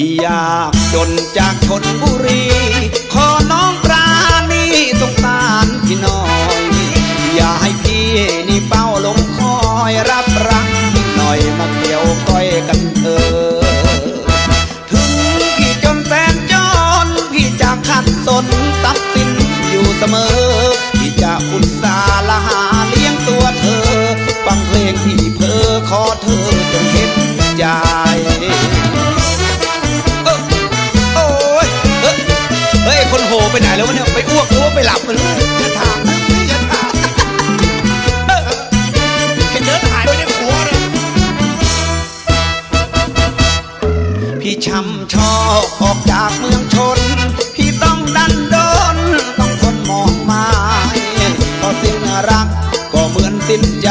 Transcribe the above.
พี่อยากจนจากชนบุรี ขอน้องปราณีสงสารพี่น้อย อย่าให้พี่นี่เป้าลงคอยรับรักพี่หน่อยมาเกี่ยวก้อยกันเถอถึงพี่จนแสนจน พี่จะขัดสนทรัพย์สินอยู่เสมอ พี่จะอุตส่าห์ละหาเลี้ยงตัวเธอ ฟังเพลงพี่เพอขอเธอจงเห็นใจ ไปไหนแล้ววะเนี่ยไปอ้วกหรือว่าไปหลับมันอย่าถามนะพี่อย่าถามเออเห็นเดินหายไปในครัวเลยพี่ช้ำชอกออกจากเมืองชน พี่ต้องดันโดนต้องทนมองไม้เพราะสิ้นรักก็เหมือนสิ้นใจ